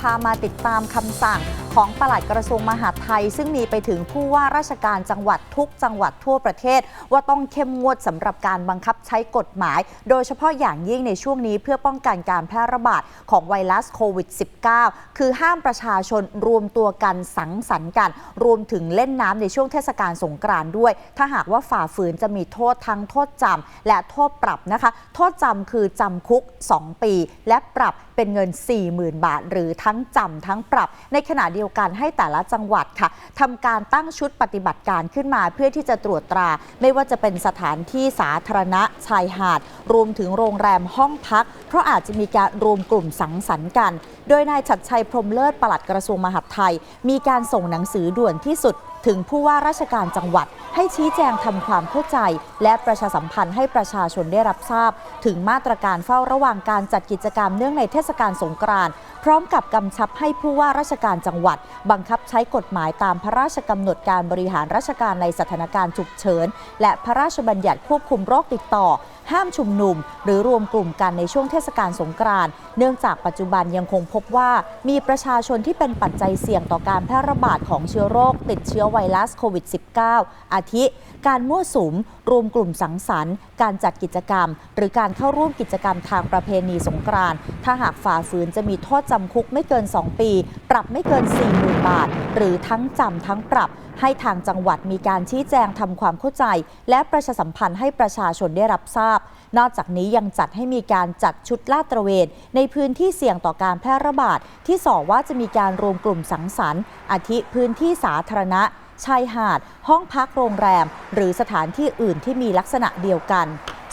พามาติดตามคำสั่ง ของปลัดกระทรวงมหาดไทย ซึ่งมีไปถึงผู้ว่าราชการจังหวัดทุกจังหวัดทั่วประเทศ ว่าต้องเข้มงวดสำหรับการบังคับใช้กฎหมาย โดยเฉพาะอย่างยิ่งในช่วงนี้เพื่อป้องกันการแพร่ระบาดของไวรัสโควิด -19 คือห้ามประชาชนรวมตัวกันสังสรรค์กัน รวมถึงเล่นน้ำในช่วงเทศกาลสงกรานต์ด้วย ถ้าหากว่าฝ่าฝืนจะมีโทษทั้งโทษจำและโทษปรับนะคะ โทษจำคือจำคุก 2 ปี และปรับเป็นเงิน 40,000 บาท หรือทั้งจำทั้งปรับในขณะเดียวกันให้แต่ละจังหวัดค่ะทำการตั้งชุดปฏิบัติการขึ้นมา เพื่อที่จะตรวจตรา ไม่ว่าจะเป็นสถานที่สาธารณะชายหาด รวมถึงโรงแรมห้องพัก เพราะอาจจะมีการรวมกลุ่มสังสรรค์กัน โดยนายชัดชัยพรมเลิศปลัดกระทรวงมหาดไทย มีการส่งหนังสือด่วนที่สุด ถึงผู้ว่าราชการจังหวัด ให้ชี้แจงทำความเข้าใจ และประชาสัมพันธ์ให้ประชาชนได้รับทราบ ถึงมาตรการเฝ้าระวังการจัดกิจกรรมเนื่องในเทศกาลสงกรานต์พร้อมกับกำชับให้ผู้ว่าราชการจังหวัด บังคับใช้กฎหมายตามพระราชกำหนดการบริหารราชการในสถานการณ์ฉุกเฉิน และพระราชบัญญัติควบคุมโรคติดต่อ ห้ามชุมนุม หรือรวมกลุ่มกันในช่วงเทศกาลสงกรานต์เนื่องจากปัจจุบันยังคงพบว่ามีประชาชนที่เป็นปัจจัยเสี่ยงต่อการแพร่ระบาดของเชื้อโรค ติดเชื้อไวรัสโควิด -19 อาทิ การมั่วสุม รวมกลุ่มสังสรรค์ การจัดกิจกรรม หรือการเข้าร่วมกิจกรรมทางประเพณีสงกรานต์ถ้าหากฝ่าฝืนจะมีโทษจำคุกไม่เกิน 2 ปี ปรับไม่เกิน 40,000 บาท หรือทั้งจำทั้งปรับให้ทางจังหวัดมีการชี้แจงทำความเข้าใจ และประชาสัมพันธ์ให้ประชาชนได้รับทราบนอกจากนี้ยังจัดให้มีการจัดชุดลาดตระเวน ในพื้นที่เสี่ยงต่อการแพร่ระบาด ที่สอว่าจะมีการรวมกลุ่มสังสรรค์ อาทิพื้นที่สาธารณะชายหาด ห้องพักโรงแรม หรือสถานที่อื่นที่มีลักษณะเดียวกัน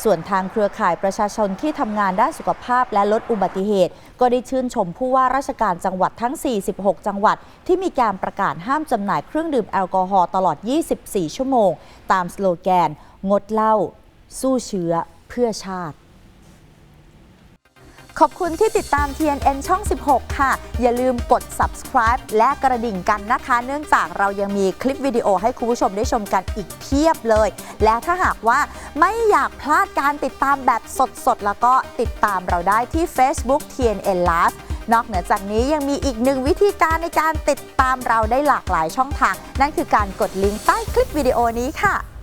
ส่วนทางเครือข่ายประชาชนที่ทำงานด้านสุขภาพและลดอุบัติเหตุ ก็ได้ชื่นชมผู้ว่าราชการจังหวัดทั้ง 46 จังหวัด ที่มีการประกาศห้ามจำหน่ายเครื่องดื่มแอลกอฮอล์ตลอด 24 ชั่วโมง ตามสโลแกน งดเหล้าสู้เชื้อ พื่อชาติ ขอบคุณที่ติดตาม TNN ช่อง 16 ค่ะ อย่าลืมกด subscribe และกระดิ่งกันนะคะ เนื่องจากเรายังมีคลิปวิดีโอให้คุณผู้ชมได้ชมกันอีกเพียบเลย และถ้าหากว่าไม่อยากพลาดการติดตามแบบสดๆ แล้วก็ติดตามเราได้ที่ Facebook TNN Live นอกเหนือจากนี้ยังมีอีกหนึ่งวิธีการในการติดตามเราได้หลากหลายช่องทาง นั่นคือการกดลิงก์ใต้คลิปวิดีโอนี้ค่ะ